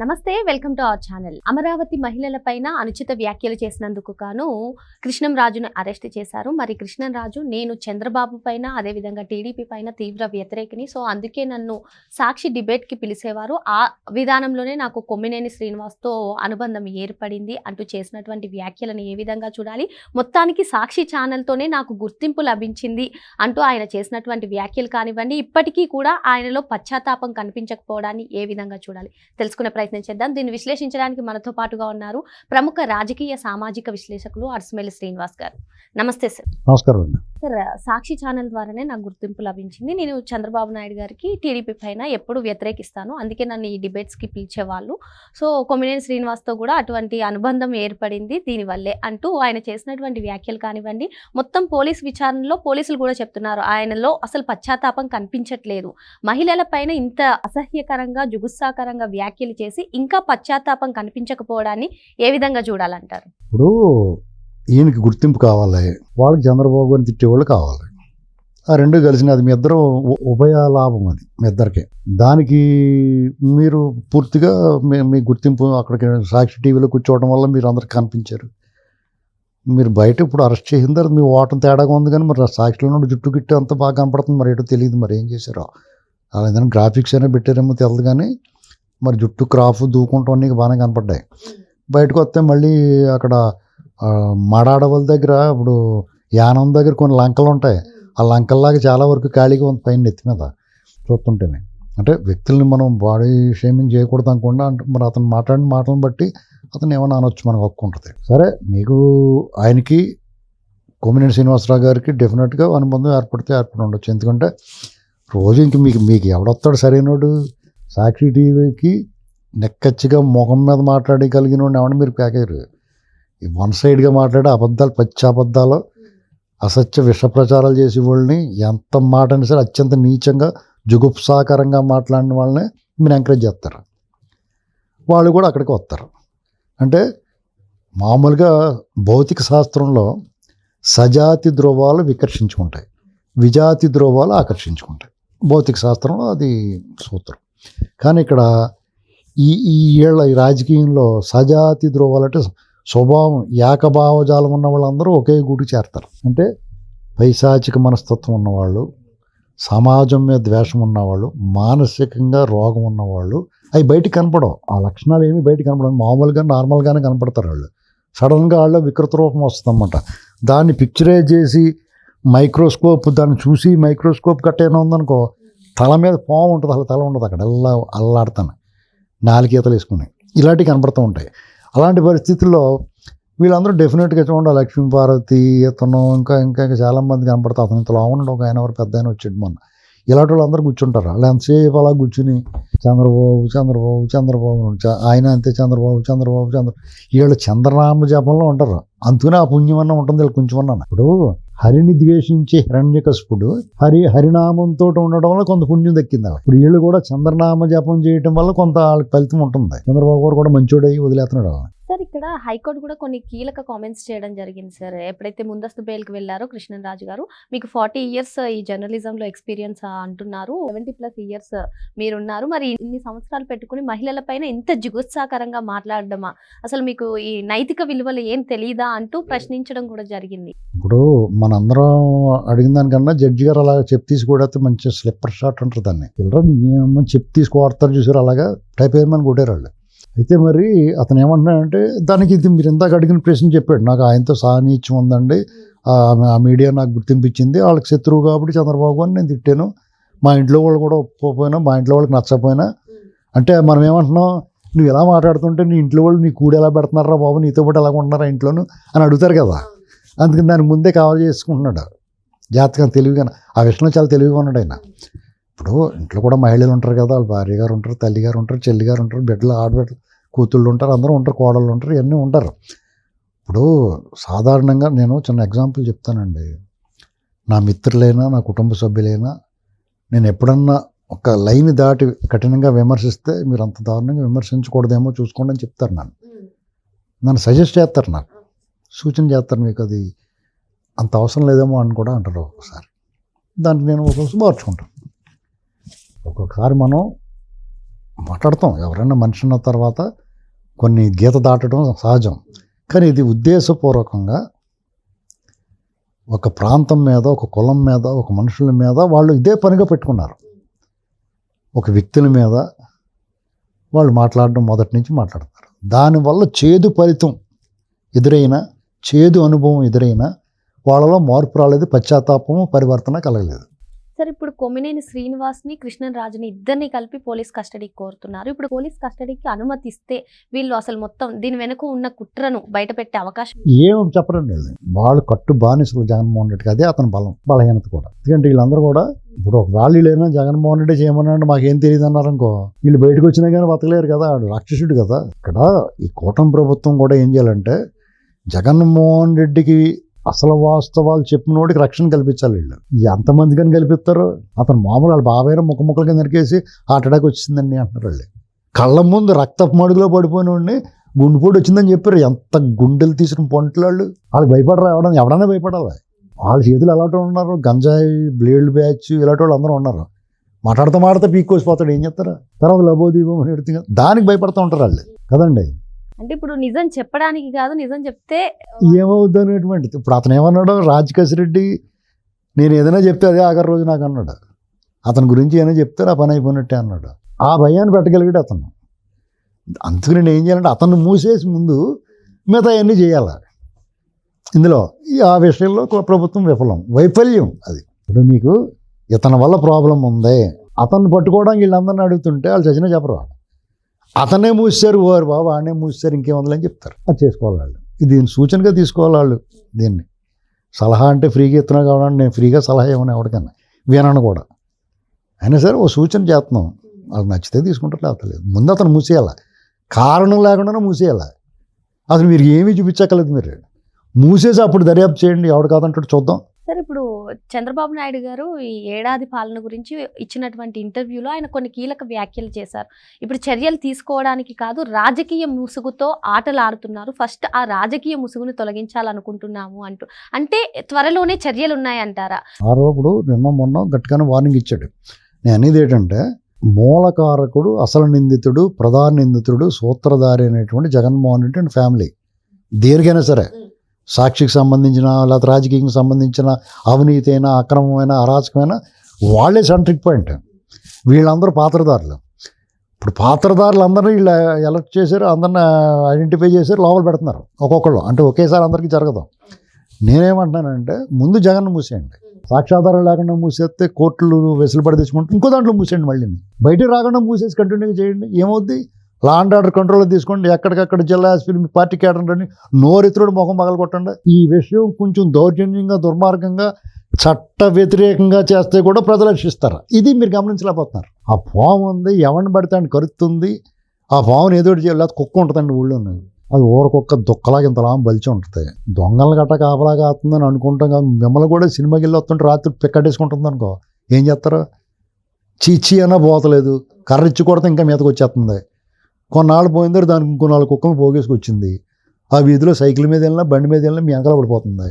నమస్తే welcome to our channel. Amaravati మహిళలపైన అనుచిత వ్యాఖ్యలు చేసినందుకు గాను కృష్ణం రాజును అరెస్ట్ చేశారు. మరి కృష్ణం రాజు నేను చంద్రబాబు పైన అదేవిధంగా టీడీపీ పైన తీవ్ర వ్యతిరేకిని సో అందుకే నన్ను సాక్షి డిబేట్కి పిలిచేవారు. ఆ విధానంలోనే నాకు కొమ్మినేని శ్రీనివాస్తో అనుబంధం ఏర్పడింది అంటూ చేసినటువంటి వ్యాఖ్యలను ఏ విధంగా చూడాలి? మొత్తానికి సాక్షి ఛానల్తోనే నాకు గుర్తింపు లభించింది అంటూ ఆయన చేసినటువంటి వ్యాఖ్యలు కానివ్వండి ఇప్పటికీ కూడా ఆయనలో పశ్చాత్తాపం కనిపించకపోవడాన్ని ఏ విధంగా చూడాలి? తెలుసుకునే ప్రయత్నం చేద్దాం. దీన్ని విశ్లేషించడానికి మనతో పాటుగా ఉన్నారు ప్రముఖ రాజకీయ సామాజిక విశ్లేషకులు అర్స్మెల్లి శ్రీనివాస్ గారు. నమస్తే సార్. నమస్కారం అండి. సార్ సాక్షి ఛానల్ ద్వారానే నాకు గుర్తింపు లభించింది. నేను చంద్రబాబు నాయుడు గారికి టీడీపీ పైన ఎప్పుడు వ్యతిరేకిస్తాను. అందుకే నన్ను ఈ డిబేట్స్కి పిలిచేవాళ్ళు. సో కొమ్మినేని శ్రీనివాస్తో కూడా అటువంటి అనుబంధం ఏర్పడింది దీనివల్లే అంటూ ఆయన చేసినటువంటి వ్యాఖ్యలు కానివ్వండి మొత్తం పోలీస్ విచారణలో పోలీసులు కూడా చెప్తున్నారు. ఆయనలో అసలు పశ్చాత్తాపం కనిపించట్లేదు. మహిళల పైన ఇంత అసహ్యకరంగా జుగుత్సాకరంగా వ్యాఖ్యలు చేసి ఇంకా పశ్చాత్తాపం కనిపించకపోవడాన్ని ఏ విధంగా చూడాలంటారు? ఇప్పుడు ఈయనకి గుర్తింపు కావాలి. వాళ్ళకి చంద్రబాబు అని తిట్టేవాళ్ళు కావాలి. ఆ రెండు కలిసిన అది మీ ఇద్దరు ఉభయ లాభం అది మీ ఇద్దరికి. దానికి మీరు పూర్తిగా మీ మీ గుర్తింపు అక్కడికి సాక్షి టీవీలో కూర్చోవడం వల్ల మీరు అందరికి కనిపించారు. మీరు బయట ఇప్పుడు అరెస్ట్ చేసిన తర్వాత మీ ఓటం తేడాగా ఉంది కానీ మరి సాక్షిలో నుండి జుట్టు గిట్టు అంత బాగా కనపడుతుంది. మరి ఏంటో తెలియదు మరి ఏం చేశారో. అలా ఏదైనా గ్రాఫిక్స్ అయినా పెట్టారేమో తెలియదు కానీ మరి జుట్టు క్రాఫ్ దూకుంటాం అన్నీ బాగానే కనపడ్డాయి. బయటకు వస్తే మళ్ళీ అక్కడ మడాడవల దగ్గర ఇప్పుడు యానం దగ్గర కొన్ని లంకలు ఉంటాయి. ఆ లంకల్లాగా చాలా వరకు ఖాళీగా ఉంది పైన నెత్తి మీద. చూస్తుంటేనే. అంటే వ్యక్తుల్ని మనం బాడీ షేమింగ్ చేయకూడదు అనుకుండా అంటే మరి అతను మాట్లాడిన మాటలను బట్టి అతను ఏమైనా అనొచ్చు మనకు హక్కు ఉంటుంది. సరే నీకు ఆయనకి కొమ్మినేని శ్రీనివాసరావు గారికి డెఫినెట్గా అనుబంధం ఏర్పడితే ఏర్పడి ఉండొచ్చు. ఎందుకంటే రోజు ఇంక మీకు మీకు ఎవడొస్తాడు సరైనోడు? సాక్షి టీవీకి నెక్కచ్చిగా ముఖం మీద మాట్లాడగలిగిన వాడిని ఎవరిని మీరు ప్యాకేరు వన్ సైడ్గా మాట్లాడే అబద్ధాలు పచ్చి అబద్ధాలు అసత్య విష ప్రచారాలు చేసే వాళ్ళని ఎంత మాట అయినా సరే అత్యంత నీచంగా జుగుప్సాకరంగా మాట్లాడిన వాళ్ళని మీరు ఎంకరేజ్ చేస్తారు. వాళ్ళు కూడా అక్కడికి వస్తారు. అంటే మామూలుగా భౌతిక శాస్త్రంలో సజాతి ధ్రువాలు వికర్షించుకుంటాయి. విజాతి ధ్రువాలు ఆకర్షించుకుంటాయి. భౌతిక శాస్త్రంలో అది సూత్రం. కానీ ఇక్కడ ఈ ఈ ఏళ్ళ ఈ రాజకీయంలో సజాతి ధ్రువాలు అంటే స్వభావం ఏకభావజాలం ఉన్న వాళ్ళందరూ ఒకే గూటి చేరతారు. అంటే పైశాచిక మనస్తత్వం ఉన్నవాళ్ళు సమాజం మీద ద్వేషం ఉన్నవాళ్ళు మానసికంగా రోగం ఉన్నవాళ్ళు అవి బయటికి కనపడవు. ఆ లక్షణాలు ఏమి బయటికి కనపడవు. మామూలుగా నార్మల్గానే కనపడతారు వాళ్ళు. సడన్గా వాళ్ళు వికృత రూపం వస్తుందన్నమాట. దాన్ని పిక్చరైజ్ చేసి మైక్రోస్కోప్ దాన్ని చూసి మైక్రోస్కోప్ కట్టేనా ఉందనుకో తల మీద పాము ఉంటుంది. అసలు తల ఉండదు అక్కడ. అల్లా అల్లాడతాను. నాలుగీతలు వేసుకుని. ఇలాంటివి కనపడుతూ ఉంటాయి. అలాంటి పరిస్థితుల్లో వీళ్ళందరూ డెఫినెట్గా చూడండి లక్ష్మీపార్వతి ఇతను ఇంకా ఇంకా ఇంకా చాలామంది కనపడతా అతను ఇంతలో అవునండి ఒక ఆయన ఎవరు పెద్ద ఆయన వచ్చాడు మొన్న. ఇలాంటి వాళ్ళందరూ కూర్చుంటారు. వాళ్ళు ఎంతసేపు అలా కూర్చుని చంద్రబాబు చంద్రబాబు చంద్రబాబు ఆయన అంతే చంద్రబాబు చంద్రబాబు చంద్ర వీళ్ళు చంద్రనామ జపంలో ఉంటారు. అందుకనే ఆ పుణ్యం అన్న ఉంటుంది వీళ్ళు కొంచెం ఇప్పుడు హరిని ద్వేషించే హిరణ్యకశిపుడు హరి హరినామంతో ఉండడం వల్ల కొంత పుణ్యం దక్కింది వాళ్ళకి. ఇప్పుడు వీళ్ళు కూడా చంద్రనామ జపం చేయటం వల్ల కొంత వాళ్ళకి ఫలితం ఉంటుంది చంద్రబాబు గారు కూడా మంచోడై వదిలేస్తున్నాడు వాళ్ళని. సార్ ఇక్కడ హైకోర్టు కూడా కొన్ని కీలక కామెంట్స్ చేయడం జరిగింది సార్. ఎప్పుడైతే ముందస్తు బెయిల్కి వెళ్ళారో కృష్ణరాజు గారు మీకు ఫార్టీ ఇయర్స్ ఈ జర్నలిజంలో ఎక్స్పీరియన్స్ అంటున్నారు. సెవెంటీ ప్లస్ ఇయర్స్ మీరున్నారు. మరి ఇన్ని సంవత్సరాలు పెట్టుకుని మహిళల పైన ఇంత జిగుత్సాకరంగా మాట్లాడడమా? అసలు మీకు ఈ నైతిక విలువలు ఏం తెలియదా అంటూ ప్రశ్నించడం కూడా జరిగింది. ఇప్పుడు మనందరం అడిగిన దానికన్నా జడ్జి గారు అలా చెప్పు తీసుకోవడానికి మంచి స్లిప్పర్ షాట్ ఉంటుంది దాన్ని. పిల్లలు చెప్పు తీసుకువాడతారు చూసారు అలాగా టైప్ ఏమని కొట్టారు వాళ్ళు. అయితే మరి అతను ఏమంటున్నాడంటే దానికి ఇది మీరు ఇందాక అడిగిన ప్రశ్న చెప్పాడు. నాకు ఆయనతో సాన్నిధ్యం ఉందండి. ఆ మీడియా నాకు గుర్తింపించింది. వాళ్ళకి శత్రువు కాబట్టి చంద్రబాబు అని నేను తిట్టాను. మా ఇంట్లో వాళ్ళు కూడా ఒప్పుకోపోయినా మా ఇంట్లో వాళ్ళకి నచ్చకపోయినా. అంటే మనం ఏమంటున్నాం? నువ్వు ఎలా మాట్లాడుతుంటే నీ ఇంట్లో వాళ్ళు నీ కూడి ఎలా పెడుతున్నారా బాబు? నీతో పాటు ఎలా ఉంటున్నారా ఇంట్లోను? అని అడుగుతారు కదా. అందుకని దాని ముందే కావాలి చేసుకుంటున్నాడు. జాతకం తెలివిగా ఆ విషయంలో చాలా తెలివిగా ఉన్నాడు ఆయన. ఇప్పుడు ఇంట్లో కూడా మహిళలు ఉంటారు కదా. వాళ్ళ భార్య గారు ఉంటారు తల్లి గారు ఉంటారు చెల్లి గారు ఉంటారు బిడ్డలు ఆడబిడ్డలు. కూతుళ్ళు ఉంటారు అందరూ ఉంటారు కోడళ్ళు ఉంటారు ఇవన్నీ ఉంటారు. ఇప్పుడు సాధారణంగా నేను చిన్న ఎగ్జాంపుల్ చెప్తానండి. నా మిత్రులైనా నా కుటుంబ సభ్యులైనా నేను ఎప్పుడన్నా ఒక లైన్ దాటి కఠినంగా విమర్శిస్తే మీరు అంత దారుణంగా విమర్శించకూడదేమో చూసుకోండి అని చెప్తారు నన్ను. నన్ను సజెస్ట్ చేస్తారు నాకు. సూచన చేస్తారు మీకు అది అంత అవసరం లేదేమో అని కూడా అంటారు ఒక్కొక్కసారి దానికి నేను ఒక్కొక్కసారి మార్చుకుంటాను. ఒక్కొక్కసారి మనం మాట్లాడతాం. ఎవరైనా మనిషి ఉన్న తర్వాత కొన్ని గీత దాటడం సహజం. కానీ ఇది ఉద్దేశపూర్వకంగా ఒక ప్రాంతం మీద ఒక కులం మీద ఒక మనుషుల మీద వాళ్ళు ఇదే పనిగా పెట్టుకున్నారు. ఒక వ్యక్తుల మీద వాళ్ళు మాట్లాడడం మొదటి నుంచి మాట్లాడతారు. దానివల్ల చేదు ఫలితం ఎదురైనా చేదు అనుభవం ఎదురైనా వాళ్ళలో మార్పు రాలేదు పశ్చాత్తాపము పరివర్తన కలగలేదు. సార్ ఇప్పుడు కొమ్మినేని శ్రీనివాస్ని కృష్ణన్ రాజుని ఇద్దరిని కలిపి పోలీస్ కస్టడీకి కోరుతున్నారు. ఇప్పుడు పోలీస్ కస్టడీకి అనుమతిస్తే వీళ్ళు అసలు మొత్తం దీని వెనుక ఉన్న కుట్రను బయట పెట్టే అవకాశం ఏమో చెప్పరండి వాళ్ళు. వాళ్ళు కట్టు బానిసలు జగన్మోహన్ రెడ్డికి అదే అతని బలం బలహీనత కూడా. ఎందుకంటే వీళ్ళందరూ కూడా ఇప్పుడు ఒక వాళ్ళు లేనా జగన్మోహన్ రెడ్డి చేయమన్నాడు మాకేం తెలియదు అన్నారు అనుకో వీళ్ళు బయటకు వచ్చినా కానీ బతకలేరు కదా ఆడు రాక్షసుడు కదా. ఇక్కడ ఈ కూటమి ప్రభుత్వం కూడా ఏం చేయాలంటే జగన్మోహన్ రెడ్డికి అసలు వాస్తవాలు చెప్పినోడికి రక్షణ కల్పించాలి వీళ్ళు. ఎంతమంది కానీ కల్పిస్తారు? అతను మామూలు వాళ్ళ బాబాయ్ ముక్క ముక్కలుగా నరికేసి హార్ట్ అటాక్ వచ్చిందండి అంటున్నారు వాళ్ళు. కళ్ళ ముందు రక్తపు మడుగులో పడిపోయినోడిని గుండెపోటు వచ్చిందని చెప్పారు. ఎంత గుండెలు తీసిన పొంటలు వాళ్ళు. వాళ్ళకి భయపడరా ఎవడన్నా ఎవడన్నా భయపడాలి. వాళ్ళ చేతులు ఎలాంటి ఉన్నారు? గంజాయి బ్లేడ్ బ్యాచ్ ఇలాంటి వాళ్ళు అందరూ ఉన్నారు. మాట్లాడుతూ మాట్లాడితే పీక్కోసిపోతాడు. ఏం చేస్తారా? తర్వాత లబోదీపం అని ఎడుతుంది దానికి భయపడుతూ ఉంటారు వాళ్ళు. కదండి? అంటే ఇప్పుడు నిజం చెప్పడానికి కాదు నిజం చెప్తే ఏమవుద్ది అనేటువంటిది ఇప్పుడు అతను ఏమన్నాడు రాజకేశ్ రెడ్డి నేను ఏదైనా చెప్తే అదే ఆఖరి రోజు నాకు అన్నాడు. అతని గురించి ఏమైనా చెప్తే నా పని అయిపోయినట్టే అన్నాడు. ఆ భయాన్ని పెట్టగలిగాడు అతను. అందుకు నేను ఏం చేయాలంటే అతన్ని మూసేసి ముందు మిగతా అవన్నీ చేయాలి? ఇందులో ఈ ఆ విషయంలో ప్రభుత్వం విఫలం వైఫల్యం అది. ఇప్పుడు మీకు ఇతని వల్ల ప్రాబ్లం ఉంది. అతన్ని పట్టుకోవడానికి వీళ్ళందరిని అడుగుతుంటే వాళ్ళు చచ్చినా చెప్పరు అతనే మూసారు వారు బాబు ఆడనే మూసారు ఇంకేముందని చెప్తారు. అది చేసుకోవాలి వాళ్ళు. ఇది దీన్ని సూచనగా తీసుకోవాలి వాళ్ళు దీన్ని. సలహా అంటే ఫ్రీగా ఇస్తున్నా కావడానికి నేను ఫ్రీగా సలహా ఇవ్వను ఎవరికన్నా వినను కూడా. అయినా సరే ఓ సూచన చేస్తున్నాం. అది నచ్చితే తీసుకుంటారు లేకపోతే లేదు. ముందు అతను మూసేయాలి? కారణం లేకుండానే మూసేయాలి? అసలు మీరు ఏమీ చూపించక్కలేదు మీరు. మూసేసి అప్పుడు దర్యాప్తు చేయండి ఎవడు కాదంటాడు చూద్దాం. సార్ ఇప్పుడు చంద్రబాబు నాయుడు గారు ఈ ఏడాది పాలన గురించి ఇచ్చినటువంటి ఇంటర్వ్యూలో ఆయన కొన్ని కీలక వ్యాఖ్యలు చేశారు. ఇప్పుడు చర్యలు తీసుకోవడానికి కాదు రాజకీయ ముసుగుతో ఆటలు ఆడుతున్నారు ఫస్ట్ ఆ రాజకీయ ముసుగును తొలగించాలనుకుంటున్నాము అంటూ. అంటే త్వరలోనే చర్యలు ఉన్నాయంటారా ఆ రోజు నిన్న మొన్న గట్టిగానే వార్నింగ్ ఇచ్చాడు. నేను అనేది ఏంటంటే మూలకారకుడు అసలు నిందితుడు ప్రధాన నిందితుడు సూత్రధారి అనేటువంటి జగన్మోహన్ రెడ్డి అండ్ ఫ్యామిలీ దేనికైనా సరే. సాక్షికి సంబంధించిన లేకపోతే రాజకీయంకి సంబంధించిన అవినీతి అయినా అక్రమమైన అరాచకమైన వాళ్ళే సెంట్రిక్ పాయింట్. వీళ్ళందరూ పాత్రదారులు. ఇప్పుడు పాత్రదారులు అందరినీ వీళ్ళు ఎలక్ట్ చేశారు అందరిని ఐడెంటిఫై చేశారు లోపల పెడుతున్నారు ఒక్కొక్కళ్ళు. అంటే ఒకేసారి అందరికీ జరగదు. నేనేమంటున్నానంటే ముందు జగన్ మూసేయండి. సాక్ష్యాధారం లేకుండా మూసేస్తే కోర్టులు వెసులుబడి తెచ్చుకుంటే ఇంకో దాంట్లో మూసేయండి మళ్ళీ బయటికి రాకుండా మూసేసి కంటిన్యూగా చేయండి. ఏమవుద్ది? లా అండ్ ఆర్డర్ కంట్రోల్ తీసుకోండి. ఎక్కడికక్కడ జిల్లా ఎస్పీలు మీ పార్టీ కేటర్ రండి నోరెత్తుడు ముఖం పగలగొట్టండి ఈ విషయం కొంచెం దౌర్జన్యంగా దుర్మార్గంగా చట్ట వ్యతిరేకంగా చేస్తే కూడా ప్రజలు రక్షిస్తారు. ఇది మీరు గమనించలేకపోతున్నారు. ఆ ఫామ్ ఉంది ఎవరిని పడితే అని కరుతుంది ఆ ఫామ్ని ఏదో చేయాలి లేకపోతే కుక్క ఉంటుందండి ఊళ్ళో. అది ఊరకొక్క దుక్కలాగా ఇంతలా బలిచి ఉంటుంది. దొంగలు గట్ట కాపలాగా అవుతుందని అనుకుంటాం కాదు. మిమ్మల్ని కూడా సినిమాకి వెళ్ళి వస్తుంటే రాత్రి పిక్కడేసుకుంటుంది అనుకో. ఏం చేస్తారు? చీచి అయినా పోతలేదు. కర్ర ఇచ్చి కొడితే ఇంకా మీదకి వచ్చేస్తుంది. కొన్నాళ్ళు పోయిందో దానికి ఇంకో నాలుగు కుక్కలు పోగేసుకొచ్చింది. ఆ వీధిలో సైకిల్ మీద వెళ్ళినా బండి మీద వెళ్ళినా మీ వెనకాల పడిపోతుంది.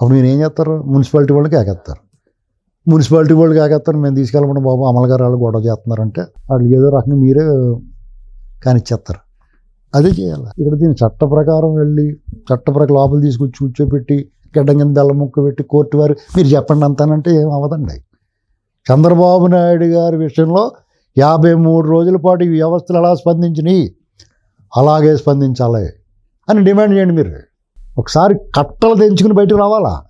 అప్పుడు మీరు ఏం చేస్తారు? మున్సిపాలిటీ వాళ్ళకి ఎగేస్తారు మున్సిపాలిటీ వాళ్ళకి ఎగేస్తారు మేము తీసుకెళ్ళమని బాబు అమలుగారు వాళ్ళు గొడవ చేస్తున్నారంటే వాళ్ళు ఏదో రకంగా మీరే కానిచ్చేస్తారు. అదే చేయాలి. ఇక్కడ దీని చట్ట ప్రకారం వెళ్ళి చట్ట ప్రకారం లోపల తీసుకొచ్చి కూర్చోబెట్టి గడ్డం కింద ముక్క పెట్టి కోర్టు వారు మీరు చెప్పండి అంతానంటే ఏం అవ్వదండి. చంద్రబాబు నాయుడు గారి విషయంలో యాభై మూడు రోజుల పాటు ఈ వ్యవస్థలు ఎలా స్పందించినాయి? అలాగే స్పందించాలి అని డిమాండ్ చేయండి మీరు. ఒకసారి కట్టలు తెంచుకుని బయటకు రావాలా?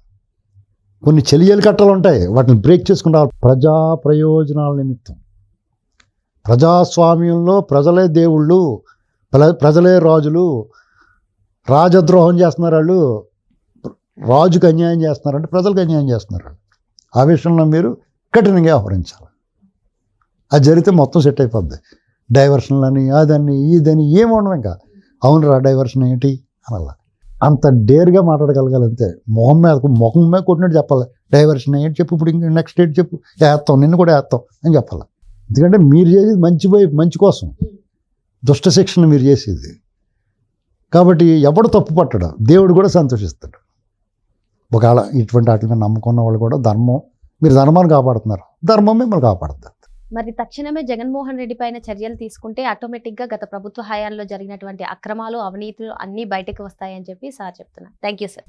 కొన్ని చెలియలు కట్టలు ఉంటాయి వాటిని బ్రేక్ చేసుకుని రావాలి. ప్రజా ప్రయోజనాల నిమిత్తం. ప్రజాస్వామ్యంలో ప్రజలే దేవుళ్ళు ప్ర- ప్రజలే రాజులు రాజద్రోహం చేస్తున్నారు వాళ్ళు రాజుకు అన్యాయం చేస్తున్నారంటే ప్రజలకు అన్యాయం చేస్తున్నారు ఆ విషయంలో మీరు కఠినంగా వ్యవహరించాలి. అది జరిగితే మొత్తం సెట్ అయిపోద్ది. డైవర్షన్లని అదని ఇదని ఏమి ఇంకా. అవును రా డైవర్షన్ ఏంటి? అలా అంత డేర్గా మాట్లాడగలగాలి అంతే మొహం మీద మొహం మీద కొట్టినట్టు చెప్పాలి. డైవర్షన్ ఏంటి చెప్పు ఇప్పుడు ఇంక నెక్స్ట్ డేట్ చెప్పు. వేస్తాం నిన్ను కూడా వేస్తాం అని చెప్పాలి. ఎందుకంటే మీరు చేసేది మంచి వైపు మంచి కోసం. దుష్ట శిక్షణ మీరు చేసేది. కాబట్టి ఎవడు తప్పు పట్టడు దేవుడు కూడా సంతోషిస్తాడు. ఒకవేళ ఇటువంటి వాటి మీద నమ్ముకున్న వాళ్ళు కూడా ధర్మం మీరు ధర్మాన్ని కాపాడుతున్నారు. ధర్మం మిమ్మల్ని కాపాడుతారు మరి తక్షణమే జగన్మోహన్ రెడ్డి పైన చర్యలు తీసుకుంటే ఆటోమేటిక్గా గత ప్రభుత్వ హయాంలో జరిగినటువంటి అక్రమాలు అవినీతులు అన్ని బయటకు వస్తాయని చెప్పి సార్ చెప్తున్నారు. Thank you sir.